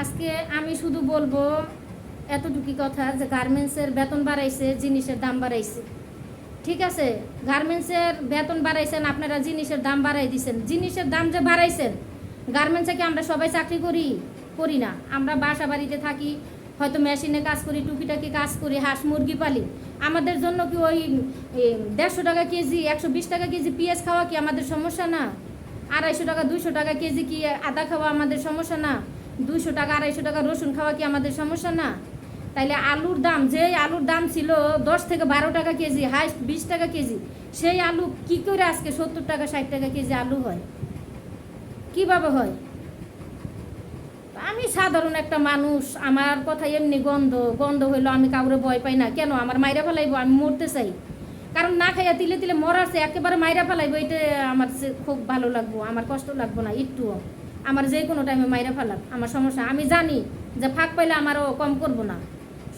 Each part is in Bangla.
আজকে আমি শুধু বলব এতটুকু কথা যে গার্মেন্টসের বেতন বাড়াইছে, জিনিসের দাম বাড়াইছে। ঠিক আছে? গার্মেন্টসের বেতন বাড়াইছেন, আপনারা জিনিসের দাম বাড়াই দিছেন। জিনিসের দাম যে বাড়াইছেন, গার্মেন্টসে কি আমরা সবাই চাকরি করি? করি না। আমরা বাসা বাড়িতে থাকি, হয়তো মেশিনে কাজ করি, টুকিটাকি কাজ করি, হাঁস মুরগি পালি। আমাদের জন্য কি ওই দেড়শো টাকা কেজি, একশো বিশ টাকা কেজি পেঁয়াজ খাওয়া কি আমাদের সমস্যা না? আড়াইশো টাকা, দুইশো টাকা কেজি কি আদা খাওয়া আমাদের সমস্যা না? দুইশো টাকা, আড়াইশো টাকা রসুন খাওয়া কি আমাদের সমস্যা না? তাইলে আলুর দাম যে আলুর দাম ছিল দশ থেকে বারো টাকা কেজি, হাইস্ট বিশ টাকা কেজি, সেই আলু কি করে আজকে সত্তর টাকা, ষাট টাকা কেজি আলু হয়? কীভাবে হয়? আমি সাধারণ একটা মানুষ, আমার কথা এমনি গন্ধ গন্ধ হইল আমি কাউরে ভয় পাই না। কেন? আমার মাইরা ফেলাইবো, আমি মরতে চাই। কারণ না খাইয়া তিলে তিলে মরাছে একেবারে মাইরা ফেলাইবো এটা আমার খুব ভালো লাগবো, আমার কষ্ট লাগবো না, একটুও। আমার যে কোনো টাইমে মাইরা ফেলাক। আমার সমস্যা, আমি জানি যে ফাঁক পাইলে আমারও কম করব না।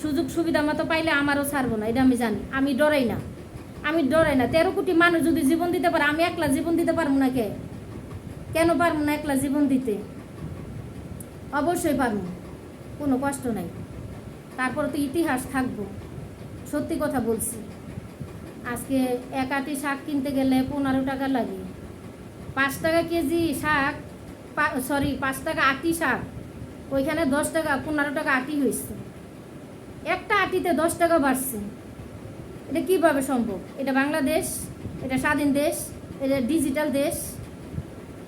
সুযোগ সুবিধা মতো পাইলে আমারও ছাড়বো না, এটা আমি জানি। আমি ডরাই না। আমি ডরাই না। তেরো কোটি মানুষ যদি জীবন দিতে পারে, আমি একলা জীবন দিতে পারব না কে? কেন পারব না একলা জীবন দিতে? অবশ্যই পারব। কোনো কষ্ট নাই। তারপরে তো ইতিহাস থাকব। সত্যি কথা বলছি। আজকে এক আটি শাক কিনতে গেলে পনেরো টাকা লাগে। পাঁচ টাকা কেজি শাক সরি পাঁচ টাকা আটি শাক ওইখানে দশ টাকা, পনেরো টাকা আটি হয়েছে একটা আটিতে দশ টাকা বাড়ছে। এটা কীভাবে সম্ভব? এটা বাংলাদেশ, এটা স্বাধীন দেশ, এটা ডিজিটাল দেশ।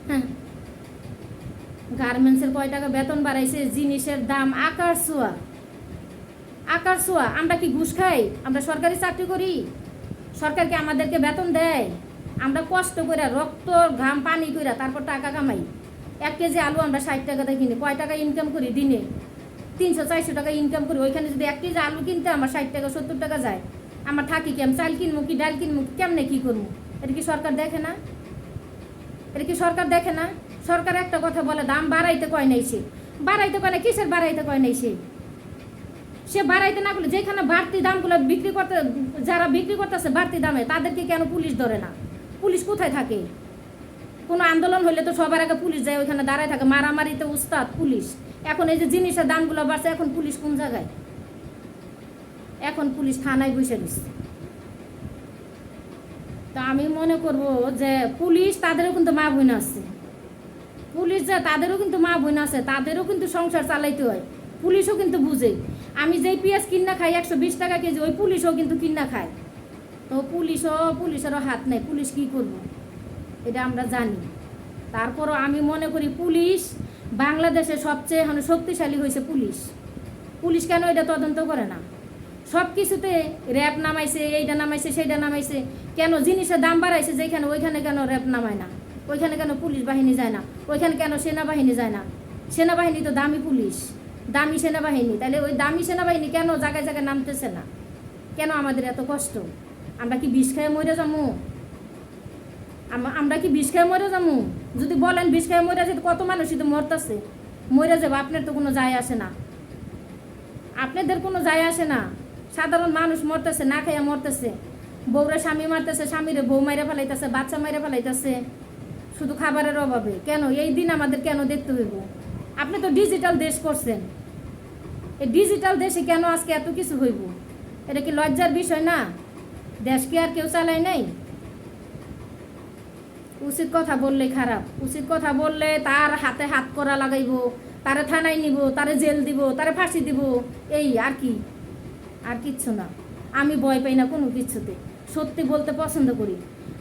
হ্যাঁ। গার্মেন্টসের কয় টাকা বেতন বাড়াইছে, জিনিসের দাম আকার ছোঁয়া। আকার ছোঁয়া, আমরা কি ঘুষ খাই? আমরা সরকারি চাকরি করি? সরকার কি আমাদেরকে বেতন দেয়? আমরা কষ্ট করে রক্ত, ঘাম, পানি করে তারপর টাকা কামাই। এক কেজি আলু আমরা ষাট টাকাতে কিনি। কয় টাকা ইনকাম করি দিনে? তিনশো, চারশো টাকা ইনকাম করি। ওইখানে যদি এক কেজি আলু কিনতে আমার ষাট টাকা, সত্তর টাকা যায়। আমার থাকি কি? আমি চাল কিনবো কি, ডাল কিনবো কেমনে কী করব? এটা কি সরকার দেখে না? এটা কি সরকার দেখে না? সরকার একটা কথা বলে, দাম বাড়াইতে কয় নাই সে? বাড়াইতে কয় না, কিসের বাড়াইতে কয় নাই সে? সে বাড়াইতে না করলে যেখানে বাড়তি দামগুলো বিক্রি করতে, যারা বিক্রি করতেছে বাড়তি দামে, তাদেরকে কেন পুলিশ ধরে না? পুলিশ কোথায় থাকে? কোনো আন্দোলন হলে তো সবার আগে পুলিশ যায়, ওইখানে দাঁড়ায় থাকে। মারামারিতে উস্তাদ, পুলিশ। এখন এই যে জিনিসের দামগুলো বাড়ছে, এখন পুলিশ কোন জায়গায়? এখন পুলিশ থানায় বসে দিচ্ছে তো আমি মনে করব যে পুলিশ তাদেরও কিন্তু মা বোন আছে। পুলিশ যে তাদেরও কিন্তু মা বোন আছে, তাদেরও কিন্তু সংসার চালাইতে হয়। পুলিশও কিন্তু বুঝে। আমি যেই পেঁয়াজ কিনা খাই, একশো বিশ টাকা কেজি, ওই পুলিশও কিন্তু কিনা খায়। তো পুলিশও, পুলিশেরও হাত নেই, পুলিশ কি করব? এটা আমরা জানি। তারপরও আমি মনে করি পুলিশ বাংলাদেশে সবচেয়ে এখন শক্তিশালী হয়েছে পুলিশ। পুলিশ কেন এটা তদন্ত করে না? সব কিছুতে র্যাব নামাইছে, এইটা নামাইছে, সেইটা নামাইছে। কেন জিনিসের দাম বাড়াইছে যেখানে, ওইখানে কেন র্যাব নামায় না? ওইখানে কেন পুলিশ বাহিনী যায় না? ওইখানে কেন সেনাবাহিনী যায় না? সেনাবাহিনী তো দামি পুলিশ। দামি সেনাবাহিনী। তাহলে ওই দামি সেনাবাহিনী কেন জায়গায় জায়গায় নামতেছে না? কেন আমাদের এত কষ্ট? আমরা কি বিষ খেয়ে মরে যাব? আমরা কি বিষ খেয়ে মরে যাব যদি বলেন বিষ খেয়ে মরে যেতে কত মানুষই তো মরতেছে? মরে যাব, আপনার তো কোনো যায় আসে না। আপনাদের কোনো যায় আসে না। সাধারণ মানুষ মরতেছে, না খাইয়া মরতেছে। বউরা স্বামী মারতেছে, স্বামীরে বউ মাইরা ফেলাইতেছে, বাচ্চা মাইরা ফেলাইতেছে। শুধু খাবারের অভাবে। কেন? এই দিন আমাদের কেন দেখতে হইব? আপনি তো ডিজিটাল দেশ করছেন। এই ডিজিটাল দেশে কেন আজকে এত কিছু হইব? এটা কি লজ্জার বিষয় না? দেশ কি আর কেউ চালায় নাই? উচিত কথা বললে খারাপ, উচিত কথা বললে তার হাতে হাত করা লাগাইব, তারে থানায় নিব, তারে জেল দিব, তারে ফাঁসি দিব, এই আর কি, আর কিচ্ছু না। আমি ভয় পাই না কোনো কিছুতে, সত্যি বলতে পছন্দ করি।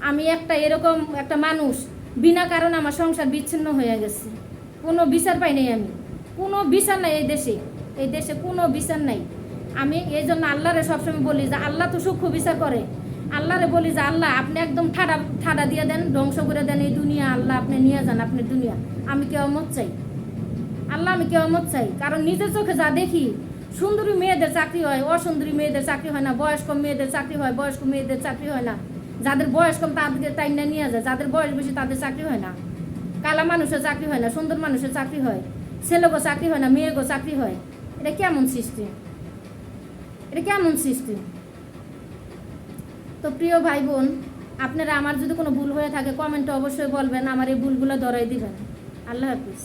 আমি একটা এরকম একটা মানুষ, বিনা কারণে আমার সংসার বিচ্ছিন্ন হয়ে গেছে। কোনো বিচার পাই নাই আমি, কোনো বিচার নাই এই দেশে এই দেশে কোনো বিচার নাই। আমি এই জন্য আল্লাহরে সবসময় বলি যে আল্লাহ তো সূক্ষ্ম বিচার করে আল্লাহরে বলি যে, আল্লাহ, আপনি একদম ঠাডা ঠাডা দিয়ে দেন, ধ্বংস করে দেন এই দুনিয়া। আল্লাহ আপনি নিয়ে যান আপনি দুনিয়া। আমি কেউ মত চাই। আল্লাহ, আমি কেমত চাই। কারণ নিজের চোখে যা দেখি, সুন্দরী মেয়েদের চাকরি হয়, অসুন্দরী মেয়েদের চাকরি হয় না, বয়স্ক মেয়েদের চাকরি হয়, বয়স্ক মেয়েদের চাকরি হয় না। যাদের বয়স কম, তাদেরকে টাইম না নিয়ে যায়। যাদের বয়স বেশি, তাদের চাকরি হয় না। কালা মানুষের চাকরি হয় না, সুন্দর মানুষের চাকরি হয়। ছেলেগো চাকরি হয় না মেয়েগো চাকরি হয়। এটা কেমন সৃষ্টি? এটা কেমন সৃষ্টি? তো প্রিয় ভাই বোন আপনারা আমার যদি কোনো ভুল হয়ে থাকে কমেন্টে অবশ্যই বলবেন, আমার এই ভুলগুলো ধরাই দিবেন। আল্লাহ হাফিজ।